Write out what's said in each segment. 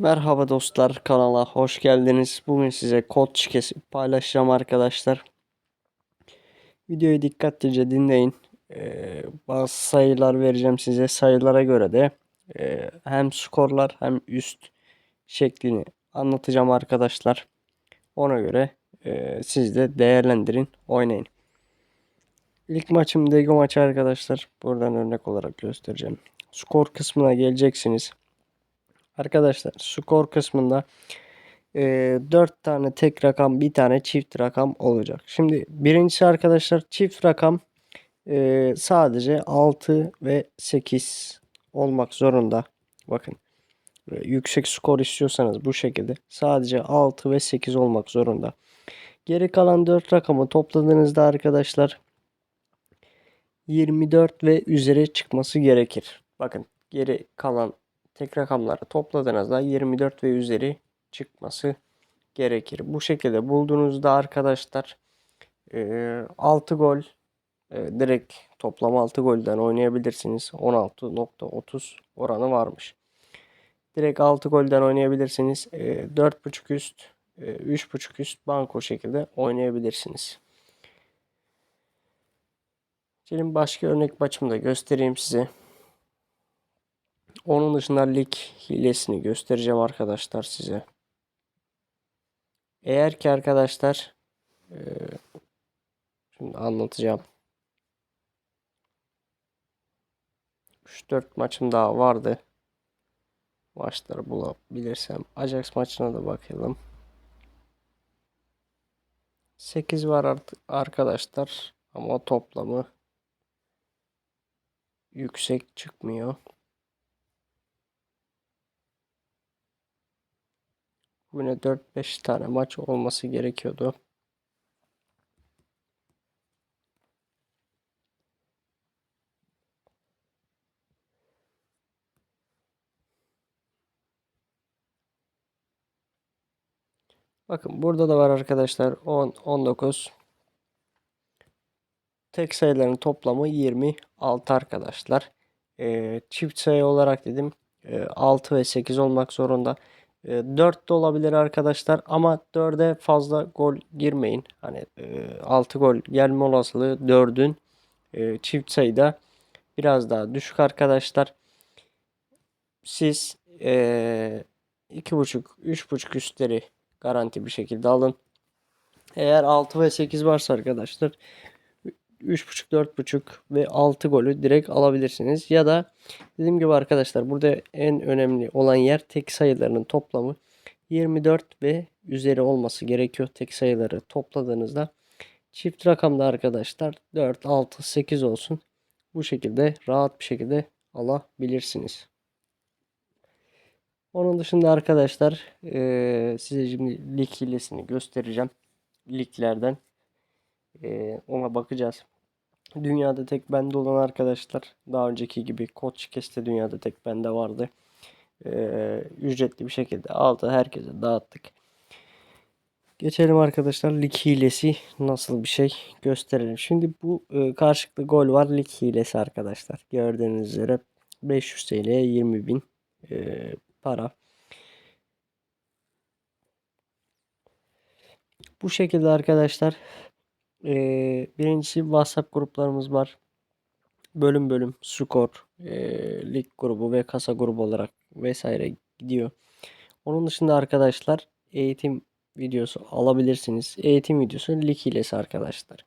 Merhaba dostlar kanala hoş geldiniz. Bugün size kod şifresi paylaşacağım arkadaşlar. Videoyu dikkatlice dinleyin. Ee, bazı sayılar vereceğim size. Sayılara göre de e, hem skorlar hem üst şeklini anlatacağım arkadaşlar. Ona göre e, siz de değerlendirin, oynayın. İlk maçım Dego maçı arkadaşlar. Buradan örnek olarak göstereceğim. Skor kısmına geleceksiniz. Arkadaşlar skor kısmında e, 4 tane tek rakam bir tane çift rakam olacak. Şimdi birincisi arkadaşlar çift rakam e, sadece 6 ve 8 olmak zorunda. Bakın e, yüksek skor istiyorsanız bu şekilde sadece 6 ve 8 olmak zorunda. Geri kalan 4 rakamı topladığınızda arkadaşlar 24 ve üzeri çıkması gerekir. Bakın geri kalan tek rakamları topladığınızda 24 ve üzeri çıkması gerekir. Bu şekilde bulduğunuzda arkadaşlar 6 gol direkt toplam 6 golden oynayabilirsiniz. 16.30 oranı varmış. Direkt 6 golden oynayabilirsiniz. 4.5 üst, 3.5 üst banko şekilde oynayabilirsiniz. Şimdi başka örnek maçımı da göstereyim size. Onun dışında lig hilesini göstereceğim arkadaşlar size. Eğer ki arkadaşlar e, şimdi anlatacağım. 3-4 maçım daha vardı. Maçları bulabilirsem. Ajax maçına da bakalım. 8 var artık arkadaşlar. Ama toplamı yüksek çıkmıyor. Bugüne 4-5 tane maç olması gerekiyordu. Bakın burada da var arkadaşlar 10 19 tek sayıların toplamı 26 arkadaşlar. Ee, çift sayı olarak dedim e, 6 ve 8 olmak zorunda. 4 e, de olabilir arkadaşlar ama 4'e fazla gol girmeyin. Hani 6 e, gol gelme olasılığı 4'ün e, çift sayıda biraz daha düşük arkadaşlar. Siz 2.5 3.5 üstleri garanti bir şekilde alın. Eğer 6 ve 8 varsa arkadaşlar 3.5, 4.5 ve 6 golü direkt alabilirsiniz. Ya da dediğim gibi arkadaşlar burada en önemli olan yer tek sayılarının toplamı 24 ve üzeri olması gerekiyor. Tek sayıları topladığınızda çift rakamda arkadaşlar 4, 6, 8 olsun. Bu şekilde rahat bir şekilde alabilirsiniz. Onun dışında arkadaşlar e, size şimdi lig hilesini göstereceğim. Liglerden e, ona bakacağız. Dünyada tek bende olan arkadaşlar daha önceki gibi kod şikeste dünyada tek bende vardı. Ee, ücretli bir şekilde aldı. Herkese dağıttık. Geçelim arkadaşlar lig hilesi nasıl bir şey gösterelim. Şimdi bu e, karşılıklı gol var lig hilesi arkadaşlar. Gördüğünüz üzere 500 TL 20 bin e, para. Bu şekilde arkadaşlar ee, birincisi WhatsApp gruplarımız var. Bölüm bölüm skor, e, lig grubu ve kasa grubu olarak vesaire gidiyor. Onun dışında arkadaşlar eğitim videosu alabilirsiniz. Eğitim videosu lig hilesi arkadaşlar.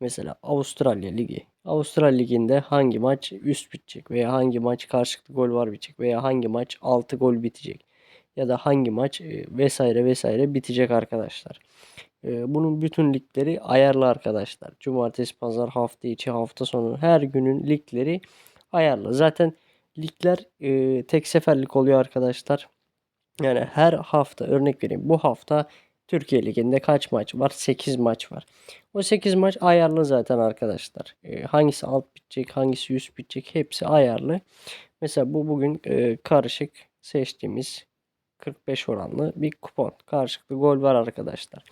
Mesela Avustralya Ligi. Avustralya Ligi'nde hangi maç üst bitecek veya hangi maç karşılıklı gol var bitecek veya hangi maç 6 gol bitecek ya da hangi maç e, vesaire vesaire bitecek arkadaşlar. E, bunun bütün ligleri ayarlı arkadaşlar. Cumartesi, pazar, hafta içi, hafta sonu her günün ligleri ayarlı. Zaten ligler e, tek seferlik oluyor arkadaşlar. Yani her hafta örnek vereyim. Bu hafta Türkiye Ligi'nde kaç maç var? 8 maç var. O 8 maç ayarlı zaten arkadaşlar. E, hangisi alt bitecek, hangisi üst bitecek hepsi ayarlı. Mesela bu bugün e, karışık seçtiğimiz 45 oranlı bir kupon. Karşılıklı gol var arkadaşlar.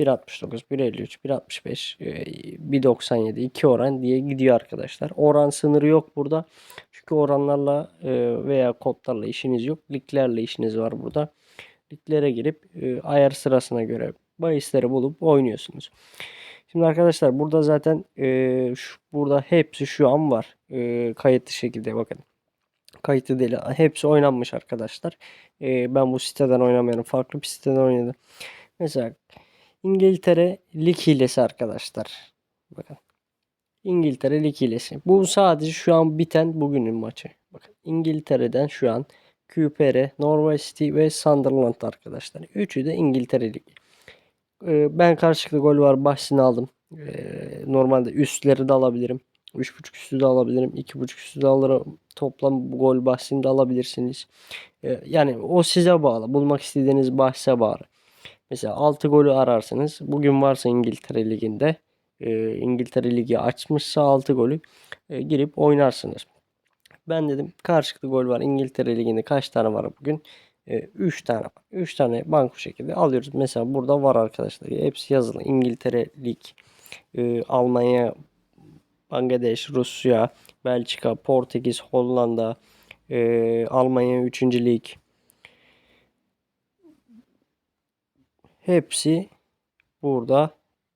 1.69, 1.53, 1.65, e, 1.97, 2 oran diye gidiyor arkadaşlar. Oran sınırı yok burada. Çünkü oranlarla e, veya kodlarla işiniz yok. Liglerle işiniz var burada. Liglere girip e, ayar sırasına göre bahisleri bulup oynuyorsunuz. Şimdi arkadaşlar burada zaten e, şu, burada hepsi şu an var. E, kayıtlı şekilde bakın. Kayıtlı değil. Hepsi oynanmış arkadaşlar. E, ben bu siteden oynamıyorum. Farklı bir siteden oynadım. Mesela İngiltere lig hilesi arkadaşlar. Bakın. İngiltere lig hilesi. Bu sadece şu an biten bugünün maçı. Bakın İngiltere'den şu an QPR, Norwich City ve Sunderland arkadaşlar. Üçü de İngiltere Ligi. Ee, ben karşılıklı gol var bahsini aldım. Ee, normalde üstleri de alabilirim. 3.5 üstü de alabilirim. 2.5 üstü de alırım. Toplam gol bahsini de alabilirsiniz. Ee, yani o size bağlı. Bulmak istediğiniz bahse bağlı. Mesela 6 golü ararsınız. Bugün varsa İngiltere Ligi'nde e, İngiltere Ligi açmışsa 6 golü e, girip oynarsınız. Ben dedim karşılıklı gol var. İngiltere Ligi'nde kaç tane var bugün? 3 tane var. 3 tane banko şekilde alıyoruz. Mesela burada var arkadaşlar. Hepsi yazılı. İngiltere Lig, e, Almanya, Bangladeş, Rusya, Belçika, Portekiz, Hollanda, e, Almanya 3. Lig. Hepsi burada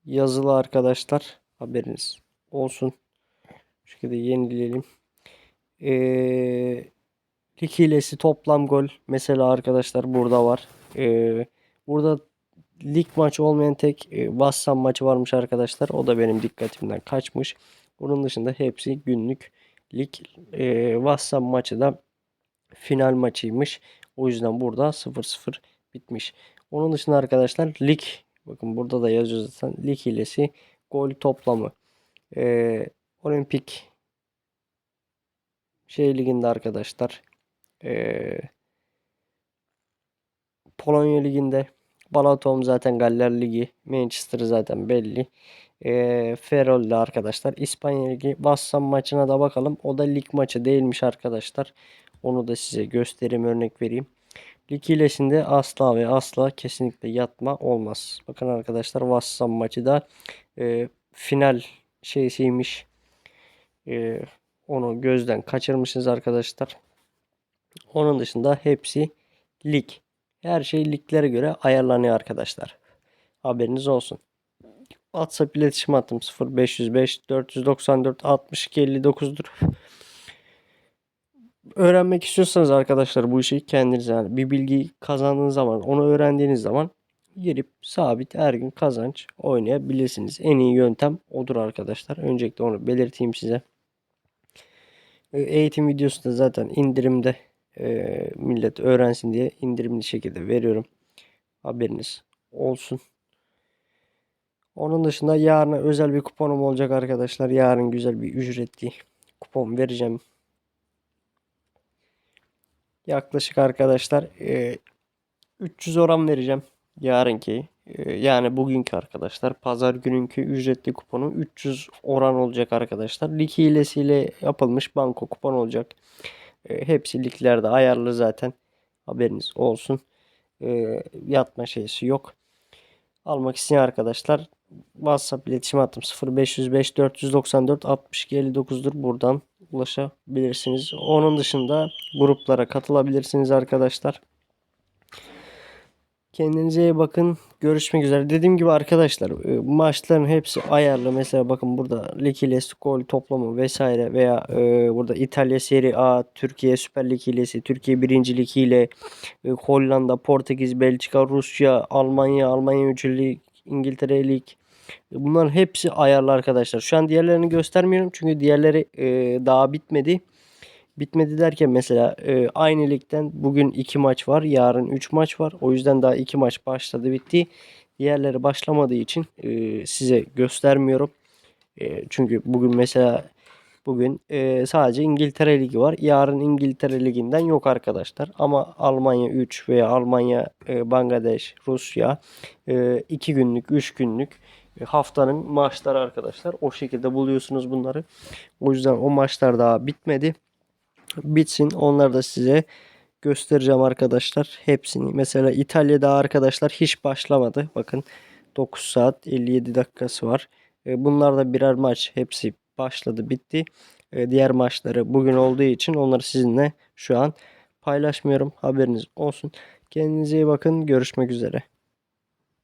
yazılı arkadaşlar. Haberiniz olsun. Şu şekilde yenileyelim. Ee, lig hilesi toplam gol mesela arkadaşlar burada var. Ee, burada lig maçı olmayan tek e, Wassam maçı varmış arkadaşlar. O da benim dikkatimden kaçmış. Bunun dışında hepsi günlük lig. E, Wassam maçı da final maçıymış. O yüzden burada 0-0 bitmiş. Onun dışında arkadaşlar lig bakın burada da yazıyor zaten lig hilesi gol toplamı. E, olimpik şey liginde arkadaşlar. Ee, Polonya liginde Balaton zaten Galler Ligi. Manchester zaten belli. Ee, Ferrol'de arkadaşlar. İspanya Ligi. Bassam maçına da bakalım. O da lig maçı değilmiş arkadaşlar. Onu da size göstereyim örnek vereyim. Lig hilesinde asla ve asla kesinlikle yatma olmaz. Bakın arkadaşlar Vassam maçı da e, final şeysiymiş. E, onu gözden kaçırmışsınız arkadaşlar. Onun dışında hepsi lig. Her şey liglere göre ayarlanıyor arkadaşlar. Haberiniz olsun. WhatsApp iletişim hattım 0505 494 62 59'dur. Öğrenmek istiyorsanız arkadaşlar bu işi kendiniz yani bir bilgi kazandığınız zaman onu öğrendiğiniz zaman girip sabit her gün kazanç oynayabilirsiniz. En iyi yöntem odur arkadaşlar. Öncelikle onu belirteyim size. E, eğitim videosu da zaten indirimde e, millet öğrensin diye indirimli şekilde veriyorum. Haberiniz olsun. Onun dışında yarına özel bir kuponum olacak arkadaşlar. Yarın güzel bir ücretli kupon vereceğim. Yaklaşık arkadaşlar e, 300 oran vereceğim. Yarınki e, yani bugünkü arkadaşlar. Pazar gününkü ücretli kuponu 300 oran olacak arkadaşlar. Lig hilesiyle yapılmış banko kupon olacak. E, hepsi liglerde ayarlı zaten. Haberiniz olsun. E, yatma şeysi yok. Almak isteyen arkadaşlar WhatsApp iletişim hattım 0505 494 62 59'dur. Buradan ulaşabilirsiniz. Onun dışında gruplara katılabilirsiniz arkadaşlar. Kendinize iyi bakın. Görüşmek üzere. Dediğim gibi arkadaşlar e, maçların hepsi ayarlı. Mesela bakın burada Likiles gol toplamı vesaire veya e, burada İtalya Serie A, Türkiye Süper Lig hilesi, Türkiye 1. Lig ile e, Hollanda, Portekiz, Belçika, Rusya, Almanya, Almanya 3. Lig, İngiltere Lig. Bunların hepsi ayarlı arkadaşlar. Şu an diğerlerini göstermiyorum çünkü diğerleri e, daha bitmedi. Bitmedi derken mesela e, aynı ligden bugün 2 maç var. Yarın 3 maç var. O yüzden daha 2 maç başladı bitti. Diğerleri başlamadığı için e, size göstermiyorum. E, çünkü bugün mesela bugün e, sadece İngiltere Ligi var. Yarın İngiltere Ligi'nden yok arkadaşlar. Ama Almanya 3 veya Almanya, e, Bangladeş, Rusya 2 e, günlük, 3 günlük e, haftanın maçları arkadaşlar. O şekilde buluyorsunuz bunları. O yüzden o maçlar daha bitmedi bitsin. Onları da size göstereceğim arkadaşlar. Hepsini. Mesela İtalya'da arkadaşlar hiç başlamadı. Bakın 9 saat 57 dakikası var. E, Bunlar da birer maç. Hepsi başladı bitti. E, Diğer maçları bugün olduğu için onları sizinle şu an paylaşmıyorum. Haberiniz olsun. Kendinize iyi bakın. Görüşmek üzere.